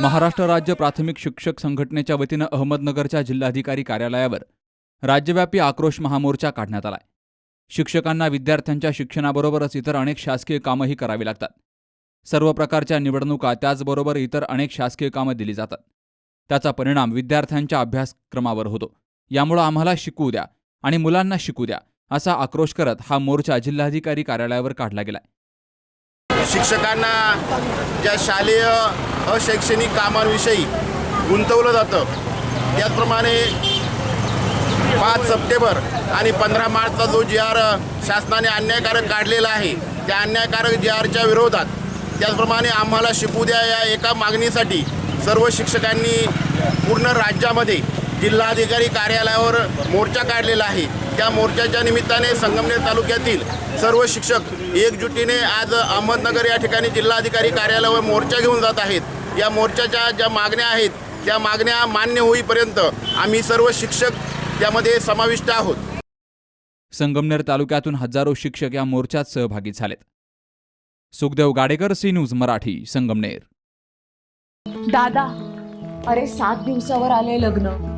महाराष्ट्र राज्य प्राथमिक शिक्षक संघटनेच्या वतीनं अहमदनगरच्या जिल्हाधिकारी कार्यालयावर राज्यव्यापी आक्रोश महामोर्चा काढण्यात आलाय. शिक्षकांना विद्यार्थ्यांच्या शिक्षणाबरोबरच इतर अनेक शासकीय कामंही करावी लागतात. सर्व प्रकारच्या निवडणुका त्याचबरोबर इतर अनेक शासकीय कामं दिली जातात. त्याचा परिणाम विद्यार्थ्यांच्या अभ्यासक्रमावर होतो. यामुळं आम्हाला शिकवू द्या आणि मुलांना शिकू द्या असा आक्रोश करत हा मोर्चा जिल्हाधिकारी कार्यालयावर काढला गेलाय. शिक्षकांना ज्या शालेय अशैक्षणिक कामांविषयी गुंतवलं जातं त्याचप्रमाणे पाच सप्टेंबर आणि पंधरा मार्चचा जो जी आर शासनाने अन्यायकारक काढलेला आहे त्या अन्यायकारक जी आरच्या विरोधात त्याचप्रमाणे आम्हाला शिकू द्या या एका मागणीसाठी सर्व शिक्षकांनी पूर्ण राज्यामध्ये जिल्हाधिकारी कार्यालयावर मोर्चा काढलेला आहे. त्या मोर्चाच्या निमित्ताने संगमनेर तालुक्यातील सर्व शिक्षक एकजुटीने आज अहमदनगर या ठिकाणी जिल्हाधिकारी कार्यालयावर मोर्चा घेऊन जात आहेत. या मोर्चाच्या ज्या मागण्या आहेत त्या मागण्या मान्य होईपर्यंत आम्ही सर्व शिक्षक त्यामध्ये समाविष्ट आहोत. संगमनेर तालुक्यातून हजारो शिक्षक या मोर्चात सहभागी झालेत. Sukhdev Gadekar C news Marathi Sangamner. दादा अरे सात दिवसावर आले लग्न.